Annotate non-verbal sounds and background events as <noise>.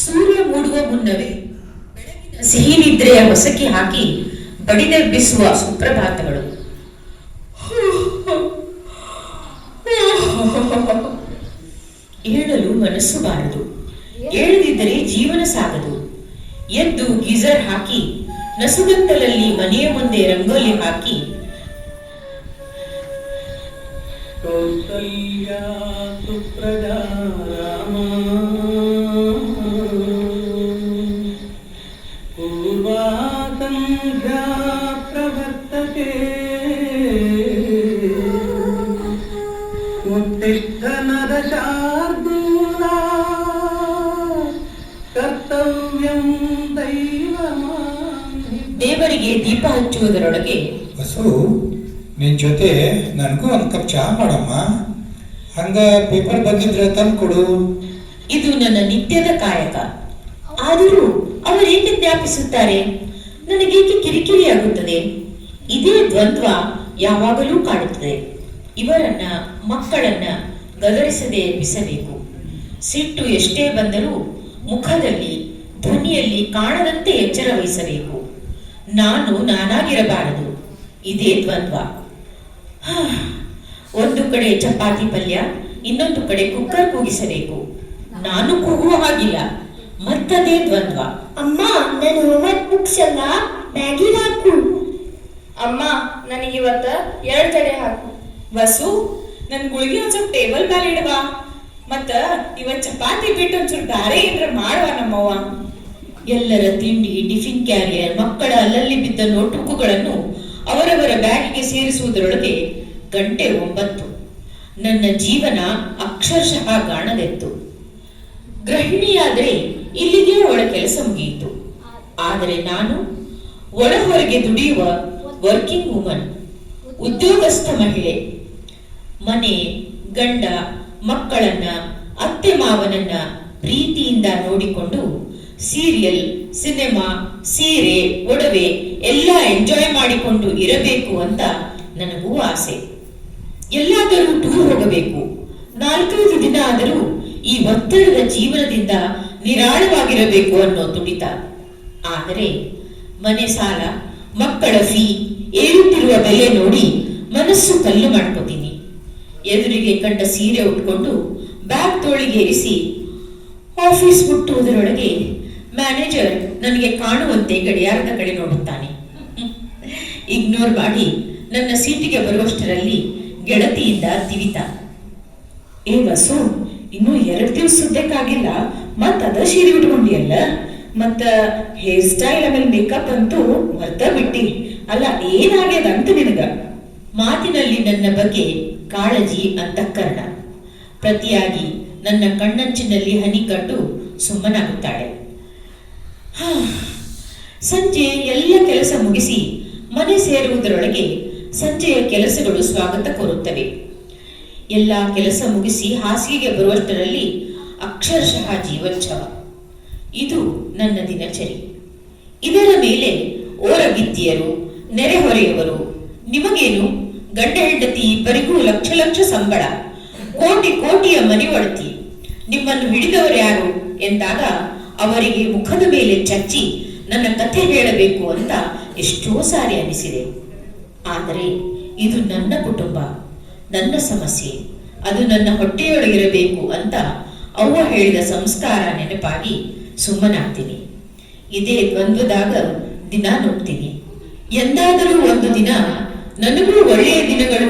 ಸೂರ್ಯ ಮೂಡುವ ಮುನ್ನವೇ ಸಿಹಿ ನಿದ್ರೆಯ ಹೊಸಕಿ ಹಾಕಿ ಬಡಿದೆಬ್ಬಿಸುವ ಸುಪ್ರಭಾತಗಳು. ಏಳಲು ಮನಸ್ಸು ಬಾರದು. ಏಳದಿದ್ದರೆ ಜೀವನ ಸಾಗದು. ಎದ್ದು ಗೀಜರ್ ಹಾಕಿ ನಸುಗತ್ತಲಲ್ಲಿ ಮನೆಯ ಮುಂದೆ ರಂಗೋಲಿ ಹಾಕಿ कौसल्या सुप्रजा राम पूर्वा सन्ध्या प्रवर्तते उत्तिष्ठ नरशार्दूला कर्तव्यं दैवमान्वितं ದೇವರಿಗೆ ದೀಪ ಹಚ್ಚುವುದರೊಳಗೆ ಬಸು ನಿನ್ ಜೊತೆ ನನಗೂ ಒಂದು ಕಪ್ ಚಹಾ ಮಾಡಮ್ಮ. ಹಂಗ ಪೇಪರ್ ಬಂದಿದ್ರೆ ತಂದು ಕೊಡು. ಇದು ನನ್ನ ನಿತ್ಯದ ಕಾಯಕ. ಆದರೂ ಅವರೇಕೆ ಜ್ಞಾಪಿಸುತ್ತಾರೆ? ನನಗೇಕೆ ಕಿರಿಕಿರಿ ಆಗುತ್ತದೆ? ಇದೇ ದ್ವಂದ್ವ ಯಾವಾಗಲೂ ಕಾಡುತ್ತದೆ. ಇವರನ್ನ, ಮಕ್ಕಳನ್ನ ಗದರಿಸದೆ ಎಬ್ಬಿಸಬೇಕು. ಸಿಟ್ಟು ಎಷ್ಟೇ ಬಂದರೂ ಮುಖದಲ್ಲಿ, ಧ್ವನಿಯಲ್ಲಿ ಕಾಣದಂತೆ ಎಚ್ಚರ ವಹಿಸಬೇಕು. ನಾನು ನಾನಾಗಿರಬಾರದು. ಇದೇ ದ್ವಂದ್ವ. ಒಂದು ಕಡೆ ಚಪಾತಿ ಪಲ್ಯ ಇನ್ನೊಂದು ಕಡೆ ಕುಕ್ಕರ್ ಕೂಗಿಸಬೇಕು. ನಾನು ಕೂಗುವ ಹಾಗಿಲ್ಲ. ಮತ್ತದೇ ದ್ವಂದ್ವ. ಅಮ್ಮ ನಾನು ಹೋಮ್ವರ್ಕ್ ಬುಕ್ಸ್ ಎಲ್ಲ ಮ್ಯಾಗಿ ಹಾಕು. ಅಮ್ಮ ನನಗಿವತ್ತ ಎರಡ್ ಜಡೆ ಹಾಕು. ವಸು ನನ್ ಗುಳಿಗೆ ಒಂದ್ಸ್ವಲ್ಪ ಟೇಬಲ್ ಮೇಲೆ ಇಡವಾ ಮತ್ತ ಇವತ್ ಚಪಾತಿ ಬಿಟ್ಟು ಒಂಚೂರು ಬ್ಯಾರೆ ಏನ್ರ ಮಾಡುವ ನಮ್ಮವ್ವ. ಎಲ್ಲರ ತಿಂಡಿ ಟಿಫಿನ್ ಕ್ಯಾರಿಯರ್ ಮಕ್ಕಳ ಅಲ್ಲಲ್ಲಿ ಬಿದ್ದ ನೋಟ್ಬುಕ್ಗಳನ್ನು ಅವರವರ ಬ್ಯಾಗಿಗೆ ಸೇರಿಸುವುದರೊಳಗೆ ಗಂಟೆ ಒಂಬತ್ತು. ನನ್ನ ಜೀವನ ಅಕ್ಷರಶಃ ಗಾಣದೆತ್ತು ಗೃಹಿಣಿಯಾದರೆ ಇಲ್ಲಿಗೆ ಒಳ ಕೆಲಸ ಮುಗಿಯಿತು. ಆದರೆ ನಾನು ಒಳ ಹೊರಗೆ ದುಡಿಯುವ ವರ್ಕಿಂಗ್ ವುಮನ್ ಉದ್ಯೋಗಸ್ಥ ಮಹಿಳೆ. ಮನೆ, ಗಂಡ, ಮಕ್ಕಳನ್ನ, ಅತ್ತೆ ಮಾವನನ್ನ ಪ್ರೀತಿಯಿಂದ ನೋಡಿಕೊಂಡು ಸೀರಿಯಲ್ ಸಿನಿಮಾ ಸೀರೆ, ಒಡವೆ ಎಲ್ಲ ಎಂಜಾಯ್ ಮಾಡಿಕೊಂಡು ಇರಬೇಕು ಅಂತ ನನಗೂ ಆಸೆ. ಎಲ್ಲಾದರೂ ಟೂರ್ ಹೋಗಬೇಕು. ನಾಲ್ಕೈದು ದಿನ ಆದರೂ ಈ ಒತ್ತಡದ ಜೀವನದಿಂದ ನಿರಾಳವಾಗಿರಬೇಕು ಅನ್ನೋ ತುಡಿತ. ಆದರೆ ಮನೆ ಸಾಲ, ಮಕ್ಕಳ ಫೀ ಏರುತ್ತಿರುವ ಬೆಲೆ ನೋಡಿ ಮನಸ್ಸು ಕಲ್ಲು ಮಾಡ್ಕೋತೀನಿ. ಎದುರಿಗೆ ಕಂಡ ಸೀರೆ ಉಟ್ಕೊಂಡು ಬ್ಯಾಗ್ ತೋಳಿಗೆ ಇರಿಸಿ ಆಫೀಸ್ ಮುಟ್ಟುವುದರೊಳಗೆ ಮ್ಯಾನೇಜರ್ ನನಗೆ ಕಾಣುವಂತೆ ಗಡಿಯಾರದ ಕಡೆ ನೋಡುತ್ತಾನೆ. ಇಗ್ನೋರ್ ಮಾಡಿ, ನನ್ನ ಸೀಟಿಗೆ ಬರುವಷ್ಟರಲ್ಲಿ ಗೆಳತಿಯಿಂದ ತಿವಿತ ಏ ವಸು, ಇನ್ನು ಎರಡು ದಿವಸ ಸುದ್ದಕ್ಕಾಗಿಲ್ಲ ಮತ್ತ ಅದ ಸೀರೆ ಉಟ್ಕೊಂಡಿಯಲ್ಲ ಮತ್ತ ಹೇರ್ ಸ್ಟೈಲ್ ಆಮೇಲೆ ಮೇಕಪ್ ಅಂತೂ ಮರ್ತ ಬಿಟ್ಟಿ. ಅಲ್ಲ ಏನಾಗ್ಯದ ಅಂತ ನಿನಗ? ಮಾತಿನಲ್ಲಿ ನನ್ನ ಬಗ್ಗೆ ಕಾಳಜಿ ಅಂತಃಕರಣ. ಪ್ರತಿಯಾಗಿ ನನ್ನ ಕಣ್ಣಂಚಿನಲ್ಲಿ ಹನಿ ಕಂಡು ಸುಮ್ಮನಾಗುತ್ತಾಳೆ. <sighs> ಸಂಜೆ ಎಲ್ಲ ಕೆಲಸ ಮುಗಿಸಿ ಮನೆ ಸೇರುವುದರೊಳಗೆ ಸಂಜೆಯ ಕೆಲಸಗಳು ಸ್ವಾಗತ ಕೋರುತ್ತವೆ. ಎಲ್ಲ ಕೆಲಸ ಮುಗಿಸಿ ಹಾಸಿಗೆಗೆ ಬರುವಷ್ಟರಲ್ಲಿ ಅಕ್ಷರಶಃ ಜೀವೋತ್ಸವ. ಇದು ನನ್ನ ದಿನಚರಿ. ಇದರ ಮೇಲೆ ಓರಗಿತ್ತಿಯರು, ನೆರೆಹೊರೆಯವರು, ನಿಮಗೇನು ಗಂಡ ಹೆಂಡತಿ ಇಬ್ಬರಿಗೂ ಲಕ್ಷ ಲಕ್ಷ ಸಂಬಳ, ಕೋಟಿ ಕೋಟಿಯ ಮನೆ ಒಡತಿ, ನಿಮ್ಮನ್ನು ಹಿಡಿದವರು ಯಾರು? ಎಂದಾಗ ಅವರಿಗೆ ಮುಖದ ಮೇಲೆ ಚಚ್ಚಿ ನನ್ನ ಕಥೆ ಹೇಳಬೇಕು ಅಂತ ಎಷ್ಟೋ ಸಾರಿ ಅನಿಸಿದೆ. ಆದರೆ ಇದು ನನ್ನ ಕುಟುಂಬ, ನನ್ನ ಸಮಸ್ಯೆ, ಅದು ನನ್ನ ಹೊಟ್ಟೆಯೊಳಗಿರಬೇಕು ಅಂತ ಅವ್ವ ಹೇಳಿದ ಸಂಸ್ಕಾರ ನೆನಪಾಗಿ ಸುಮ್ಮನಾಗ್ತೀನಿ. ಇದೇ ದ್ವಂದ್ವದಾಗ ದಿನ ನೋಡ್ತೀನಿ. ಎಂದಾದರೂ ಒಂದು ದಿನ ನನಗೂ ಒಳ್ಳೆಯ ದಿನಗಳು